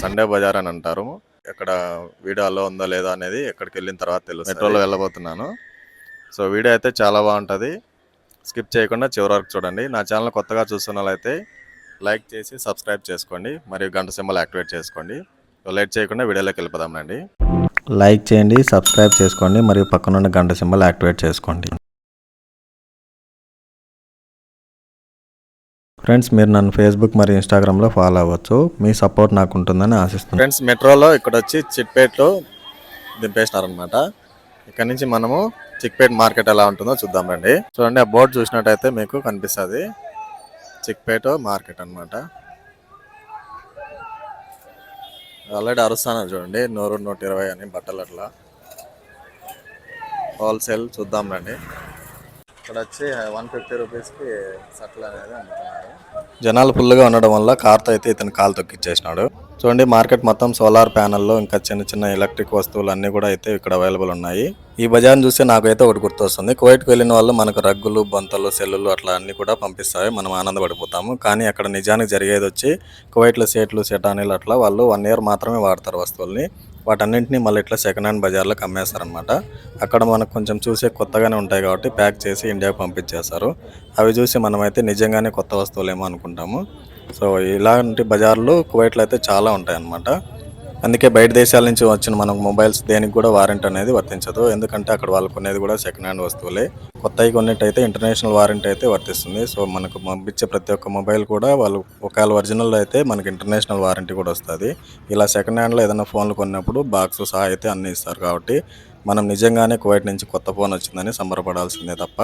Sunday Bazar అని అంటారు. ఇక్కడ వీడియో అలో ఉందా లేదా అనేది ఎక్కడికి వెళ్ళిన తర్వాత తెలుసు మెట్రోలో వెళ్ళబోతున్నాను. సో వీడియో అయితే చాలా బాగుంటుంది. స్కిప్ చేయకుండా చివరి వరకు చూడండి. నా ఛానల్ కొత్తగా చూస్తున్న వాళ్ళైతే లైక్ చేసి సబ్స్క్రైబ్ చేసుకోండి. మరియు గంట సింబల్ యాక్టివేట్ చేసుకోండి. సో లేట్ చేయకుండా వీడియోలోకి వెళ్ళిపోదాం రండి. లైక్ చేయండి సబ్స్క్రైబ్ చేసుకోండి. మరియు పక్కనున్న గంట సింబల్ యాక్టివేట్ చేసుకోండి. ఫ్రెండ్స్ మీరు నన్ను ఫేస్బుక్ మరియు ఇన్స్టాగ్రామ్లో ఫాలో అవ్వచ్చు. మీ సపోర్ట్ నాకు ఉంటుందని ఆశిస్తున్నాను ఫ్రెండ్స్ మెట్రోలో ఇక్కడ వచ్చి చిట్పేట్లో దింపేసినారనమాట ఇక్కడ నుంచి మనము చిక్పేట్ మార్కెట్ ఎలా ఉంటుందో చూద్దాం రండి. చూడండి ఆ బోర్డు చూసినట్టయితే మీకు కనిపిస్తుంది. చిక్పేట మార్కెట్ అనమాట ఆల్రెడీ అరుస్తాను చూడండి నూరు నూట ఇరవై అని బట్టలు అట్లా. హోల్సేల్ చూద్దాం రండి. ఇక్కడ వచ్చి వన్ ఫిఫ్టీ రూపీస్కి షర్ట్లు అనేది అమ్ముతున్నారు. జనాలు ఫుల్గా ఉండడం వల్ల కార్తో అయితే ఇతను కాలు తొక్కిచ్చేసినాడు. చూడండి మార్కెట్ మొత్తం సోలార్ ప్యానెల్లో ఇంకా చిన్న చిన్న ఎలక్ట్రిక్ వస్తువులు అన్నీ కూడా అయితే ఇక్కడ అవైలబుల్ ఉన్నాయి. ఈ బజార్ని చూస్తే నాకైతే ఒకటి గుర్తొస్తుంది. కువైట్కి వెళ్ళిన వాళ్ళు మనకు రగ్గులు బొంతలు సెల్లులు అట్లా అన్ని కూడా పంపిస్తాయి. మనం ఆనందపడిపోతాము. కానీ అక్కడ నిజానికి జరిగేది వచ్చి కువైట్లో సేట్లు సెటానీలు అట్లా వాళ్ళు వన్ ఇయర్ మాత్రమే వాడతారు వస్తువుల్ని. వాటన్నింటినీ మళ్ళీ ఇట్లా సెకండ్ హ్యాండ్ బజార్లోకి అమ్మేస్తారనమాట అక్కడ మనకు కొంచెం చూసే కొత్తగానే ఉంటాయి కాబట్టి ప్యాక్ చేసి ఇండియాకి పంపించేస్తారు. అవి చూసి మనమైతే నిజంగానే కొత్త వస్తువులేమో అనుకుంటాము. సో ఇలాంటి బజార్లు కువైట్లో అయితే చాలా ఉంటాయి అన్నమాట అందుకే బయట దేశాల నుంచి వచ్చిన మనకు మొబైల్స్ దేనికి కూడా వారెంట్ అనేది వర్తించదు. ఎందుకంటే అక్కడ వాళ్ళు కొనేది కూడా సెకండ్ హ్యాండ్ వస్తువులే. కొత్తవి కొన్నట్టయితే ఇంటర్నేషనల్ వారెంట్ అయితే వర్తిస్తుంది. సో మనకు పంపించే ప్రతి ఒక్క మొబైల్ కూడా వాళ్ళు ఒకవేళ ఒరిజినల్ అయితే మనకి ఇంటర్నేషనల్ వారంటీ కూడా వస్తుంది. ఇలా సెకండ్ హ్యాండ్లో ఏదైనా ఫోన్లు కొన్నప్పుడు బాక్స్ సహా అయితే అన్ని ఇస్తారు కాబట్టి మనం నిజంగానే కువైట్ నుంచి కొత్త ఫోన్ వచ్చిందని సంబరపడాల్సిందే తప్ప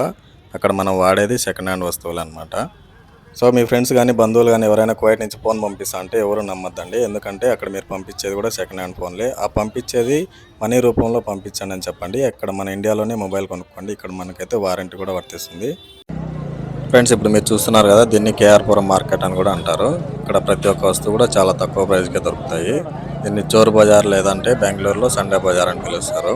అక్కడ మనం వాడేది సెకండ్ హ్యాండ్ వస్తువులు అనమాట సో మీ ఫ్రెండ్స్ కానీ బంధువులు కానీ ఎవరైనా కువైట్ నుంచి ఫోన్ పంపిస్తా అంటే ఎవరు నమ్మద్దండి. ఎందుకంటే అక్కడ మీరు పంపించేది కూడా సెకండ్ హ్యాండ్ ఫోన్లే. ఆ పంపించేది మనీ రూపంలో పంపించండి అని చెప్పండి. అక్కడ మన ఇండియాలోనే మొబైల్ కొనుక్కోండి. ఇక్కడ మనకైతే వారంటీ కూడా వర్తిస్తుంది. ఫ్రెండ్స్ ఇప్పుడు మీరు చూస్తున్నారు కదా దీన్ని కేఆర్పురం మార్కెట్ అని కూడా అంటారు. ఇక్కడ ప్రతి ఒక్క వస్తువు కూడా చాలా తక్కువ ప్రైస్కే దొరుకుతాయి. దీన్ని చోరు బజార్ లేదంటే బెంగళూరులో సండే బజార్ అని పిలుస్తారు.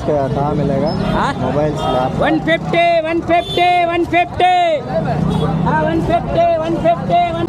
मोबाइल्स का कहाँ मिलेगा? Mobiles one fifty one fifty one fifty. हाँ one fifty one fifty one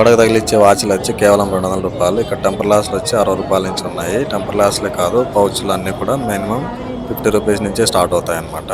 గోడకు తగిలిచ్చే వాచ్లు వచ్చి కేవలం రెండు వందల రూపాయలు. ఇక్కడ టెంపర్ గ్లాసులు వచ్చి అరవై రూపాయల నుంచి ఉన్నాయి. టెంపర్ గ్లాసులే కాదు పౌచ్లు అన్నీ కూడా మినిమం ఫిఫ్టీ రూపీస్ నుంచే స్టార్ట్ అవుతాయి అన్నమాట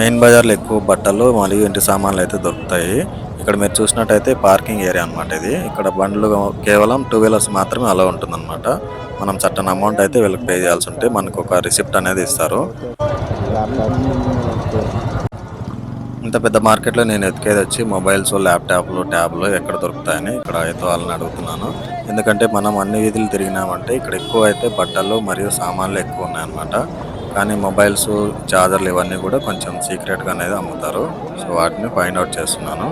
మెయిన్ బజార్లో ఎక్కువ బట్టలు మరియు ఇంటి సామాన్లు అయితే దొరుకుతాయి. ఇక్కడ మీరు చూసినట్టయితే పార్కింగ్ ఏరియా అన్నమాట ఇది. ఇక్కడ బండ్లు కేవలం టూ వీలర్స్ మాత్రమే అలా ఉంటుందన్నమాట. మనం చట్టన్ అమౌంట్ అయితే వీళ్ళకి పే చేయాల్సి ఉంటే మనకు ఒక రిసిప్ట్ అనేది ఇస్తారు. ఇంత పెద్ద మార్కెట్లో నేను ఎతికేది వచ్చి మొబైల్స్ ల్యాప్టాప్లు ట్యాబ్లు ఎక్కడ దొరుకుతాయని ఇక్కడ అయితే వాళ్ళని అడుగుతున్నాను. ఎందుకంటే మనం అన్ని వీధులు తిరిగినామంటే ఇక్కడ ఎక్కువ అయితే బట్టలు మరియు సామాన్లు ఎక్కువ ఉన్నాయన్నమాట. కానీ మొబైల్స్ చార్జర్లు ఇవన్నీ కూడా కొంచెం సీక్రెట్గా అనేది అమ్ముతారు. సో వాటిని ఫైండ్ అవుట్ చేస్తున్నాను.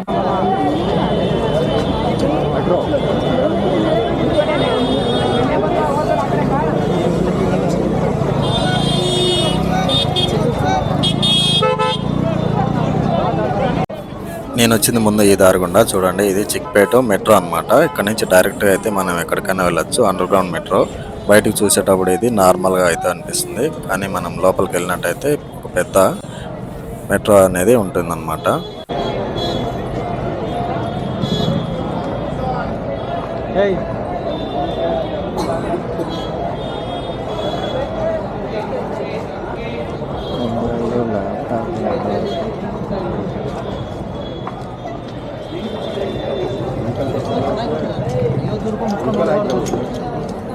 నేను వచ్చింది ముందు ఈ దారి గుండా చూడండి ఇది చిక్పేట మెట్రో అన్నమాట. ఇక్కడ నుంచి డైరెక్ట్గా అయితే మనం ఎక్కడికైనా వెళ్ళొచ్చు. Underground metro. బయటికి చూసేటప్పుడు ఇది నార్మల్గా అయితే అనిపిస్తుంది. కానీ మనం లోపలికి వెళ్ళినట్టయితే ఒక పెద్ద మెట్రో అనేది ఉంటుందన్నమాట.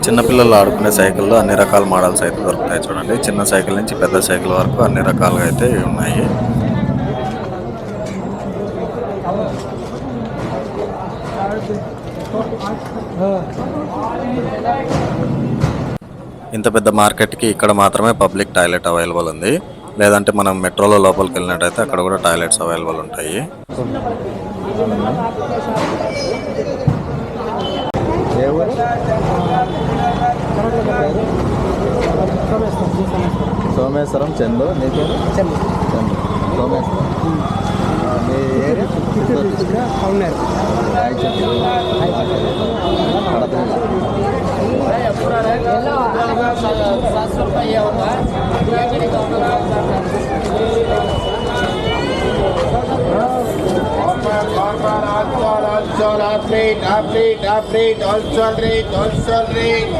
చిన్నపిల్లలు ఆడుకునే సైకిల్లో అన్ని రకాల మోడల్స్ అయితే దొరుకుతాయి చూడండి. చిన్న సైకిల్ నుంచి పెద్ద సైకిల్ వరకు అన్ని రకాలుగా అయితే ఉన్నాయి. ఇంత పెద్ద మార్కెట్కి ఇక్కడ మాత్రమే పబ్లిక్ టాయిలెట్ అవైలబుల్ ఉంది. లేదంటే మనం మెట్రోలో లోపలికి వెళ్ళినట్టయితే అక్కడ కూడా టాయిలెట్స్ అవైలబుల్ ఉంటాయి. సోమేశ్వరం చందు నీ పేరు చందు సోమేశ్వరం ఆ, మీ area Chittoor district అవునారు Raichur Kadapa update, update, update, also rate, also rate.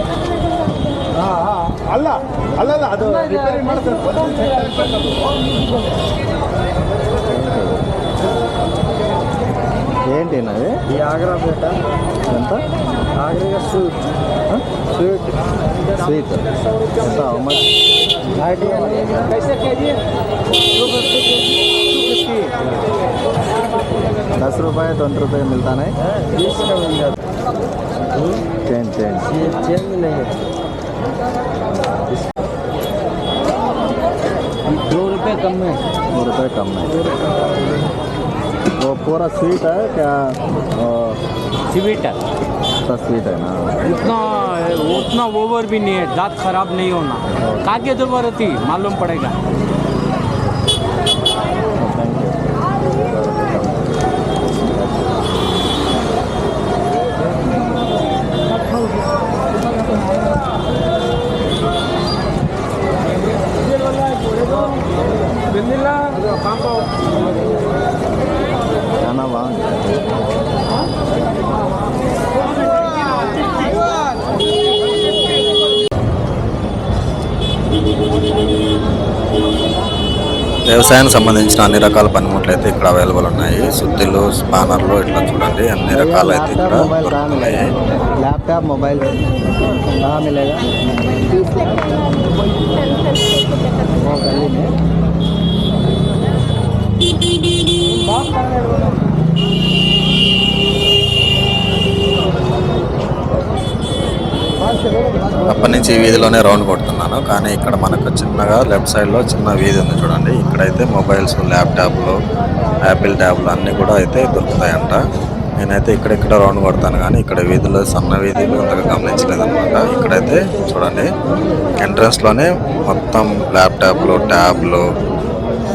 ಅಲ್ಲ ಅಲ್ಲಲ್ಲ ಅದು ರಿಪೇರಿ ఏంటి అది ఈ ఆగ్రా పేట ఎంత ఆగ్రా స్వీట్ స్వీట్ స్వీట్ ఎంత how much? कैसे केजी दस रुपये ट्वेंटी रुपये मिलता नहीं बीस का मिल जाता चेंज चेंज ये चेंज नहीं है कम में दो रुपये कम में वो पूरा स्वीट है क्या? स्वीट है? उसका स्वीट है ना। उतना उतना ओवर भी नहीं है दांत खराब नहीं होना। काके दोबारा थी मालूम पड़ेगा। వ్యవసాయానికి సంబంధించిన అన్ని రకాల పనిముట్లు అయితే ఇక్కడ అవైలబుల్ ఉన్నాయి. సుత్తిలు స్పానర్లు ఇట్లా చూడండి. అన్ని రకాలు అయితే ఇక్కడ ల్యాప్టాప్ మొబైల్ అప్పటి నుంచి ఈ వీధిలోనే రౌండ్ కొడుతున్నాను. కానీ ఇక్కడ మనకు చిన్నగా లెఫ్ట్ సైడ్లో చిన్న వీధి ఉంది చూడండి. ఇక్కడైతే మొబైల్స్ ల్యాప్టాప్లు యాపిల్ ట్యాబ్లు అన్నీ కూడా అయితే దొరుకుతాయంట. నేనైతే ఇక్కడెక్కడ రౌండ్ కొడతాను కానీ ఇక్కడ వీధిలో సన్న వీధిలో అంతగా గమనించలేదన్నమాట. ఇక్కడైతే చూడండి ఎంట్రన్స్లోనే మొత్తం ల్యాప్టాప్లు ట్యాబ్లు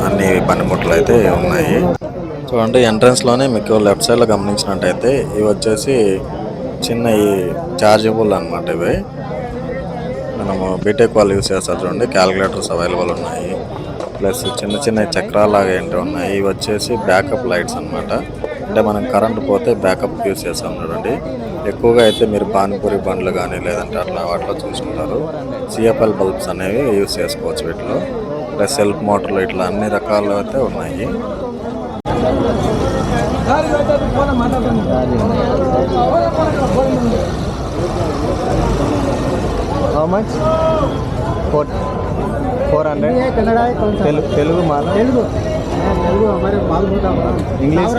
అన్ని పనిముట్లు అయితే ఉన్నాయి. చూడండి ఎంట్రన్స్లోనే మీకు లెఫ్ట్ సైడ్లో గమనించినట్టయితే ఇవి వచ్చేసి చిన్న ఈ చార్జబుల్ అనమాట ఇవి. మనము బీటెక్ వాళ్ళు యూస్ చేస్తారు చూడండి. క్యాలిక్యులేటర్స్ అవైలబుల్ ఉన్నాయి. ప్లస్ చిన్న చిన్న చక్రాలాగా ఏంటి ఉన్నాయి. ఇవి వచ్చేసి బ్యాకప్ లైట్స్ అన్నమాట. అంటే మనం కరెంట్ పోతే బ్యాకప్ యూస్ చేస్తాం చూడండి. ఎక్కువగా అయితే మీరు పానీపూరి బండ్లు కానీ లేదంటే అట్లా వాటిలో చూసుకుంటారు. సిఎఫ్ఎల్ బల్బ్స్ అనేవి యూస్ చేసుకోవచ్చు వీటిలో. ప్లస్ సెల్ఫ్ మోటార్లు ఇట్లా అన్ని రకాలు అయితే ఉన్నాయి. how much four four hundred Telugu Telugu Mala Telugu English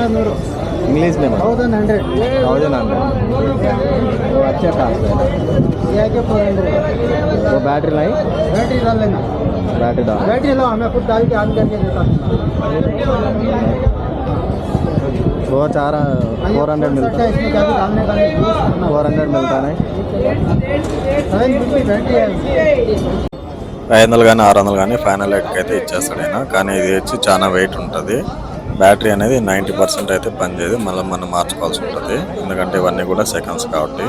English में थाउजेंड हंड्रेड थाउजेंड हंड्रेड वो अच्छा था वो बैटरी नहीं बैटरी डाल लेना बैटरी डाल बैटरी लो हमें खुद डाल के ऑन करके देता हूँ वो चार फोर हंड्रेड मिलता अच्छा, इसमें क्या डालने का नहीं फोर हंड्रेड मिलता नहीं सेवन फिफ्टी बैटरी है ఐదు వందలు కానీ ఆరు వందలు కానీ ఫైనల్ రేట్కి అయితే ఇచ్చేస్తాడు ఆయన కానీ ఇది వచ్చి చాలా వెయిట్ ఉంటుంది బ్యాటరీ అనేది నైంటీ పర్సెంట్ అయితే పనిచేయదు మళ్ళీ మనం మార్చుకోవాల్సి ఉంటుంది ఎందుకంటే ఇవన్నీ కూడా సెకండ్స్ కాబట్టి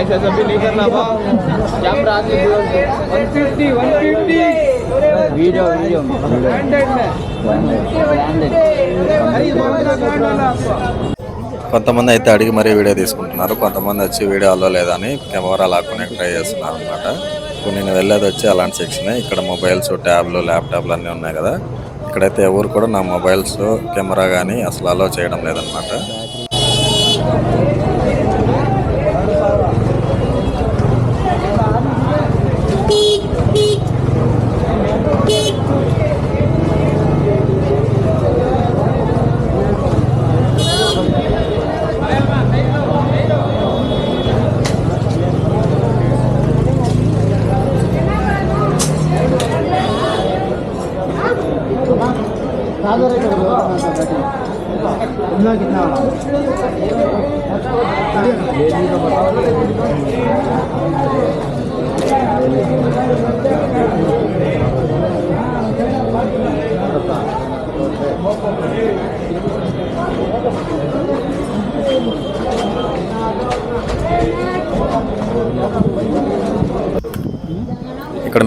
ऐसा सब भी नहीं करना camera one fifty one fifty video video hundred में కొంతమంది అయితే అడిగి మరీ వీడియో తీసుకుంటున్నారు కొంతమంది వచ్చి వీడియో అల్లో లేదని కెమెరా లాక్కునే ట్రై చేస్తున్నారు అనమాట ఇప్పుడు నేను వెళ్ళేది వచ్చి అలాంటి సెక్షన్ ఇక్కడ మొబైల్స్ ట్యాబ్లు ల్యాప్టాప్లు అన్నీ ఉన్నాయి కదా ఇక్కడైతే ఎవరు కూడా నా మొబైల్స్ కెమెరా కానీ అసలు అలో చేయడం లేదనమాట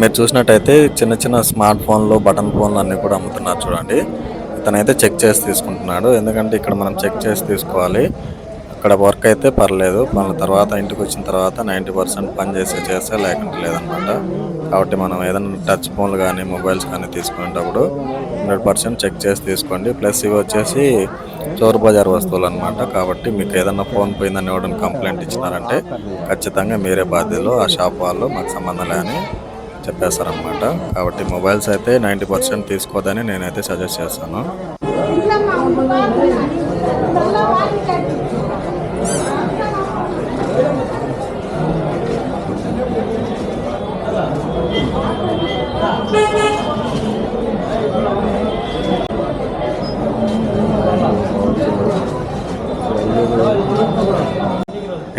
మీరు చూసినట్టయితే చిన్న చిన్న స్మార్ట్ ఫోన్లు బటన్ ఫోన్లు అన్నీ కూడా అమ్ముతున్నారు చూడండి. ఇతనైతే చెక్ చేసి తీసుకుంటున్నాడు. ఎందుకంటే ఇక్కడ మనం చెక్ చేసి తీసుకోవాలి. అక్కడ వర్క్ అయితే పర్లేదు. మన తర్వాత ఇంటికి వచ్చిన తర్వాత నైంటీ పర్సెంట్ పని చేసే చేస్తే లేకుంటే లేదనమాట. కాబట్టి మనం ఏదైనా టచ్ ఫోన్లు కానీ మొబైల్స్ కానీ తీసుకునేటప్పుడు హండ్రెడ్ పర్సెంట్ చెక్ చేసి తీసుకోండి. ప్లస్ ఇవి వచ్చేసి చోరు బజార్ వస్తువులు అనమాట కాబట్టి మీకు ఏదైనా ఫోన్ పోయిందని ఎవరైనా కంప్లైంట్ ఇచ్చినారంటే ఖచ్చితంగా మీరే బాధ్యతలు ఆ షాప్ వాళ్ళు మాకు సంబంధం లేని చెప్పేస్తారనమాట కాబట్టి మొబైల్స్ అయితే నైంటీ పర్సెంట్ తీసుకోదని నేనైతే సజెస్ట్ చేస్తాను.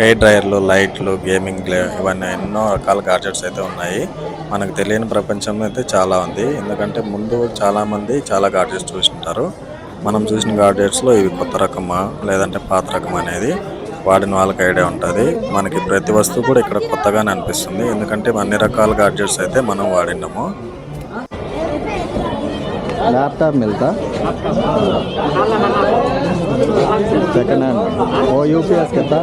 హెయిర్ డ్రైయర్లు లైట్లు గేమింగ్ ఇవన్నీ ఎన్నో రకాల గాడ్జెట్స్ అయితే ఉన్నాయి. మనకు తెలియని ప్రపంచం అయితే చాలా ఉంది. ఎందుకంటే ముందు చాలామంది చాలా గార్డెన్స్ చూసింటారు. మనం చూసిన గార్డెన్స్లో ఇవి కొత్త రకమా లేదంటే పాత రకం అనేది వాడిన వాళ్ళకి ఐడియా ఉంటుంది. మనకి ప్రతి వస్తువు కూడా ఇక్కడ కొత్తగానే అనిపిస్తుంది. ఎందుకంటే అన్ని రకాల గాడ్జెట్స్ అయితే మనం వాడినాము. ల్యాప్టాప్ మిల్తా సెకండ్ హ్యాండ్ ఓ యూపీఎస్ కదా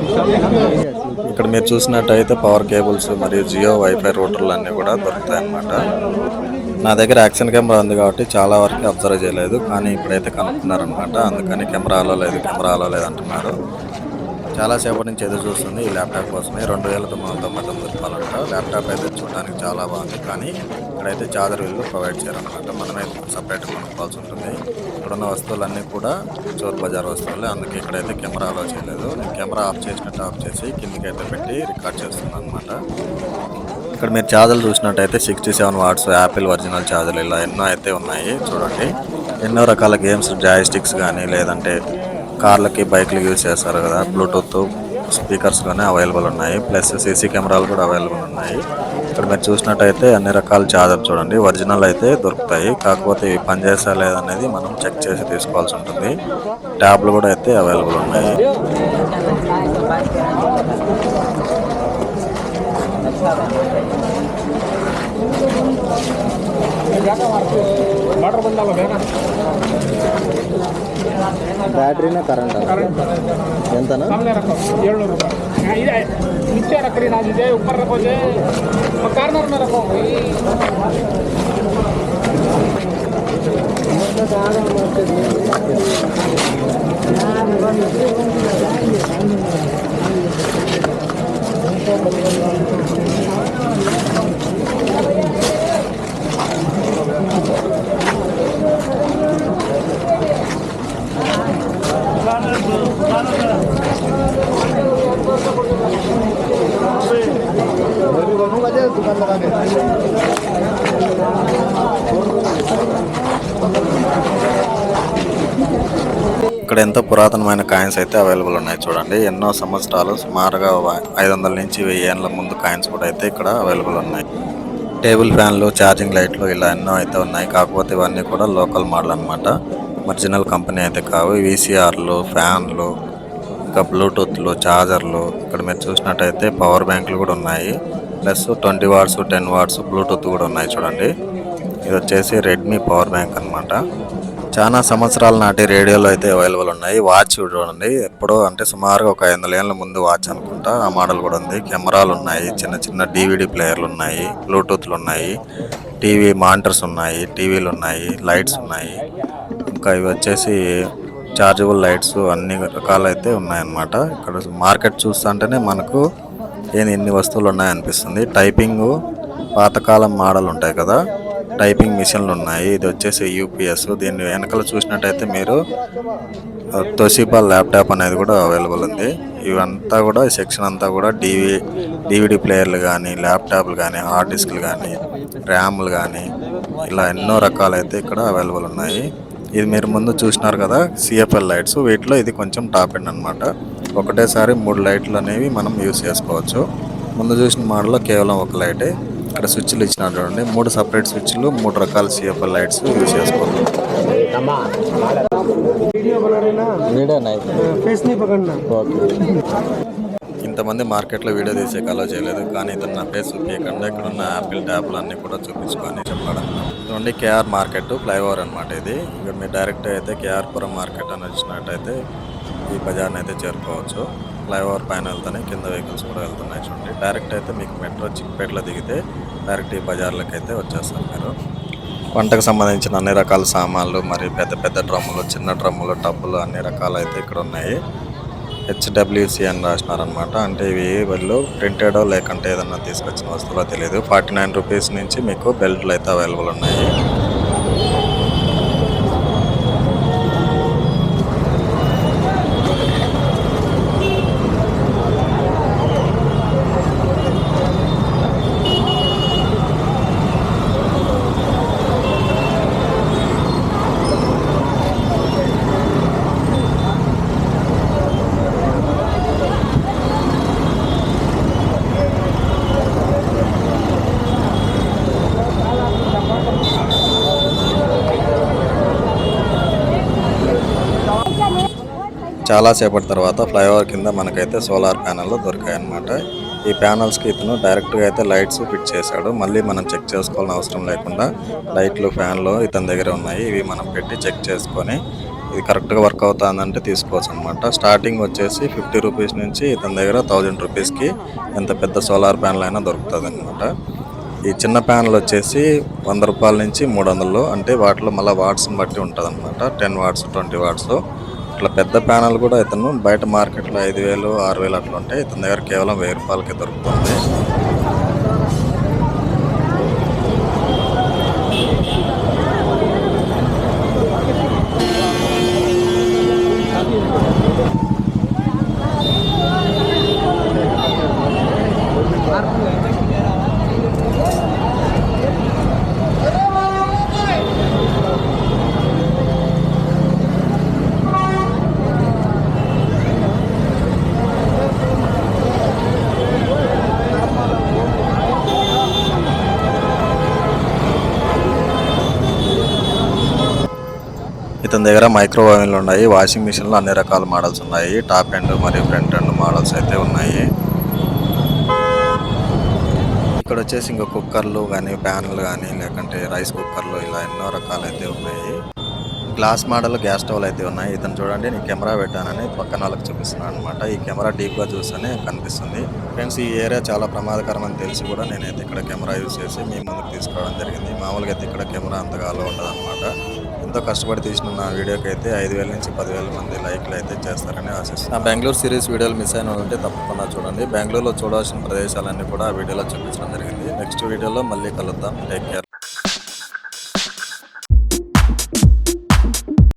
ఇక్కడ మీరు చూసినట్టయితే పవర్ కేబుల్స్ మరియు జియో వైఫై రూటర్లు అన్నీ కూడా దొరుకుతాయి అన్నమాట. నా దగ్గర యాక్షన్ కెమెరా ఉంది కాబట్టి చాలా వరకు అబ్జర్వ్ చేయలేదు కానీ ఇప్పుడైతే కనుక్కున్నారనమాట అందుకని కెమెరాలో లేదు కెమెరాలో లేదు అంటున్నారు. చాలా సేపటి నుంచి ఎదురు చూస్తుంది ఈ ల్యాప్టాప్ కోసమే. రెండు వేల తొమ్మిది వందల తొంభై తొమ్మిది రూపాయలంట. ల్యాప్టాప్ అయితే చూడడానికి చాలా బాగుంది కానీ ఇక్కడైతే చార్జర్ వీళ్ళు ప్రొవైడ్ చేయరనమాట మనమే సపరేట్గా కొనుక్కోవాల్సి ఉంటుంది. ఇక్కడున్న వస్తువులన్నీ కూడా చోర్ బజార్ వస్తువులే. అందుకే ఇక్కడైతే కెమెరా అలో చేయలేదు. నేను కెమెరా ఆఫ్ చేసినట్టు ఆఫ్ చేసి కిందకైతే అయితే పెట్టి రికార్డ్ చేస్తున్నాను అనమాట ఇక్కడ మీరు ఛార్జర్లు చూసినట్టయితే sixty seven watts Apple original ఛార్జర్లు ఇలా ఎన్నో అయితే ఉన్నాయి. చూడండి. ఎన్నో రకాల గేమ్స్ జాయిస్టిక్స్ కానీ లేదంటే కార్లకి బైక్లు యూజ్ చేస్తారు కదా. బ్లూటూత్ స్పీకర్స్ కానీ అవైలబుల్ ఉన్నాయి. ప్లస్ సీసీ కెమెరాలు కూడా అవైలబుల్ ఉన్నాయి. ఇక్కడ మీరు చూసినట్టయితే అన్ని రకాల ఛార్జర్ చూడండి ఒరిజినల్ అయితే దొరుకుతాయి కాకపోతే ఇవి పనిచేసా లేదనేది మనం చెక్ చేసి తీసుకోవాల్సి ఉంటుంది ట్యాబ్లు కూడా అయితే అవైలబుల్ ఉన్నాయి ಬ್ಯಾಟ್ರಿನ ಕರೆಂಟ್ ಎಂತನ ಏಳ್ನೂರು ರೂಪಾಯಿ नीचे रख रही ना दीजिए ऊपर रखो जे कार्नर में रखो लगा के ఇక్కడ ఎంతో పురాతనమైన కాయిన్స్ అయితే అవైలబుల్ ఉన్నాయి చూడండి. ఎన్నో సంవత్సరాలు సుమారుగా ఐదు వందల నుంచి వెయ్యి ఏళ్ళ ముందు కాయిన్స్ కూడా అయితే ఇక్కడ అవైలబుల్ ఉన్నాయి. టేబుల్ ఫ్యాన్లు ఛార్జింగ్ లైట్లు ఇలా ఎన్నో అయితే ఉన్నాయి. కాకపోతే ఇవన్నీ కూడా లోకల్ మోడల్ అన్నమాట. ఒరిజినల్ కంపెనీ అయితే కావు. వీసీఆర్లు ఫ్యాన్లు ఇంకా బ్లూటూత్లు ఛార్జర్లు ఇక్కడ మీరు చూసినట్టయితే పవర్ బ్యాంకులు కూడా ఉన్నాయి. Plus twenty watts ten watts Bluetooth కూడా ఉన్నాయి చూడండి. ఇది వచ్చేసి రెడ్మీ పవర్ బ్యాంక్ అన్నమాట. చాలా సంవత్సరాల నాటి రేడియోలో అయితే అవైలబుల్ ఉన్నాయి. వాచ్ చూడండి. ఎప్పుడో అంటే సుమారుగా ఒక ఐదు వందల ఏళ్ళ ముందు వాచ్ అనుకుంటా ఆ మోడల్ కూడా ఉంది. కెమెరాలు ఉన్నాయి. చిన్న చిన్న డివిడి ప్లేయర్లు ఉన్నాయి. బ్లూటూత్లు ఉన్నాయి. టీవీ మానిటర్స్ ఉన్నాయి. టీవీలు ఉన్నాయి. లైట్స్ ఉన్నాయి. ఇంకా ఇవి వచ్చేసి చార్జబుల్ లైట్స్ అన్ని రకాలైతే ఉన్నాయన్నమాట. ఇక్కడ మార్కెట్ చూస్తుంటేనే మనకు ఏంది ఎన్ని వస్తువులు ఉన్నాయనిపిస్తుంది. టైపింగ్ పాతకాలం మోడల్ ఉంటాయి కదా. టైపింగ్ మిషన్లు ఉన్నాయి. ఇది వచ్చేసి యూపీఎస్. దీన్ని వెనకాల చూసినట్టయితే మీరు తొసిపా ల్యాప్టాప్ అనేది కూడా అవైలబుల్ ఉంది. ఇవంతా కూడా సెక్షన్ అంతా కూడా డివి డివిడి ప్లేయర్లు కానీ ల్యాప్టాప్లు కానీ హార్డ్ డిస్క్లు కానీ ర్యామ్లు కానీ ఇలా ఎన్నో రకాలైతే ఇక్కడ అవైలబుల్ ఉన్నాయి. ఇది మీరు ముందు చూసినారు కదా సిఎఫ్ఎల్ లైట్స్ వీటిలో ఇది కొంచెం టాప్ ఎండ్ అనమాట ఒకటేసారి మూడు లైట్లు అనేవి మనం యూస్ చేసుకోవచ్చు. ముందు చూసిన మోడల్లో కేవలం ఒక లైటే ఇక్కడ స్విచ్లు ఇచ్చిన చూడండి. మూడు సపరేట్ స్విచ్లు మూడు రకాల సిఎఫ్ఎల్ లైట్స్ యూస్ చేసుకోవచ్చు. ఇంతమంది మార్కెట్లో వీడియో తీసే కాలో చేయలేదు. కానీ ఇతను నా ఫేస్ చూపించకుండా ఇక్కడ ఉన్న యాపిల్ ట్యాబ్లు అన్నీ కూడా చూపించుకొని చెప్పాడు. చూడండి కేఆర్ మార్కెట్ ఫ్లైఓవర్ అనమాట ఇది. ఇక్కడ మీరు డైరెక్ట్ అయితే కేఆర్పురం మార్కెట్ అని వచ్చినట్టయితే ఈ బజార్ని అయితే చేరుకోవచ్చు. ఫ్లైఓవర్ పైన వెళ్తూనే కింద వెహికల్స్ కూడా వెళ్తున్నాయి చూడండి. డైరెక్ట్ అయితే మీకు మెట్రో చిక్పేటలో దిగితే డైరెక్ట్ ఈ బజార్లకు అయితే వచ్చేస్తారు మీరు. వంటకు సంబంధించిన అన్ని రకాల సామాన్లు మరియు పెద్ద పెద్ద డ్రమ్ములు చిన్న డ్రమ్ములు టబ్బులు అన్ని రకాలు అయితే ఇక్కడ ఉన్నాయి. హెచ్డబ్ల్యూసి అని రాసినారనమాట అంటే ఇవి వాళ్ళు ప్రింటెడో లేకంటే ఏదన్నా తీసుకొచ్చిన వస్తువులో తెలియదు ఫార్టీ నైన్ రూపీస్ నుంచి మీకు బెల్ట్లు అయితే అవైలబుల్ ఉన్నాయి. చాలా సేపటి తర్వాత ఫ్లైఓవర్ కింద మనకైతే సోలార్ ప్యానెల్ దొరికాయి అనమాట ఈ ప్యానల్స్కి ఇతను డైరెక్ట్గా అయితే లైట్స్ ఫిట్ చేశాడు. మళ్ళీ మనం చెక్ చేసుకోవాల్సిన అవసరం లేకుండా లైట్లు ఫ్యాన్లు ఇతని దగ్గర ఉన్నాయి. ఇవి మనం పెట్టి చెక్ చేసుకొని ఇది కరెక్ట్గా వర్క్ అవుతుందంటే తీసుకోవచ్చు అనమాట స్టార్టింగ్ వచ్చేసి ఫిఫ్టీ రూపీస్ నుంచి ఇతని దగ్గర థౌజండ్ రూపీస్కి ఎంత పెద్ద సోలార్ ప్యానల్ అయినా దొరుకుతుంది అనమాట ఈ చిన్న ప్యానల్ వచ్చేసి వంద రూపాయల నుంచి మూడు వందలు. అంటే వాటిలో మళ్ళీ వాట్స్ని బట్టి ఉంటుంది అనమాట టెన్ వాట్స్ ట్వంటీ వాట్స్. ఇట్లా పెద్ద ప్యానల్ కూడా ఇతను. బయట మార్కెట్లో ఐదు వేలు ఆరు వేలు అట్లా ఉంటాయి. ఇతని దగ్గర కేవలం వెయ్యి రూపాయలకి దొరుకుతుంది. దగ్గర మైక్రో ఓవెన్లు ఉన్నాయి వాషింగ్ మిషన్లు అన్ని రకాల మోడల్స్ ఉన్నాయి టాప్ ఎండ్ మరియు ఫ్రంట్ ఎండ్ మోడల్స్ అయితే ఉన్నాయి. ఇక్కడ వచ్చేసి ఇంకా కుక్కర్లు కానీ ప్యాన్లు కానీ లేకంటే రైస్ కుక్కర్లు ఇలా ఎన్నో రకాలైతే ఉన్నాయి. గ్లాస్ మోడల్ గ్యాస్ స్టవ్లు అయితే ఉన్నాయి. ఇతను చూడండి నేను కెమెరా పెట్టానని పక్కన వాళ్ళకి చూపిస్తున్నాను అనమాట ఈ కెమెరా డీప్గా చూస్తేనే కనిపిస్తుంది. ఫ్రెండ్స్ ఈ ఏరియా చాలా ప్రమాదకరం అని తెలిసి కూడా నేనైతే ఇక్కడ కెమెరా యూస్ చేసి మీ ముందుకు తీసుకోవడం జరిగింది. మామూలుగా అయితే ఇక్కడ కెమెరా అంతగా అలో ఉండదు అనమాట ఎంతో కష్టపడి తీసిన నా వీడియోకి అయితే ఐదు వేల నుంచి పదివేల మంది లైక్లు అయితే చేస్తారని ఆశిస్తాను నా బెంగళూరు సిరీస్ వీడియోలు మిస్ అయిన ఉంటే తప్పకుండా చూడండి. బెంగళూరులో చూడాల్సిన ప్రదేశాలన్నీ కూడా ఆ వీడియోలో చూపించడం జరిగింది. నెక్స్ట్ వీడియోలో మళ్ళీ కలుద్దాం. Take care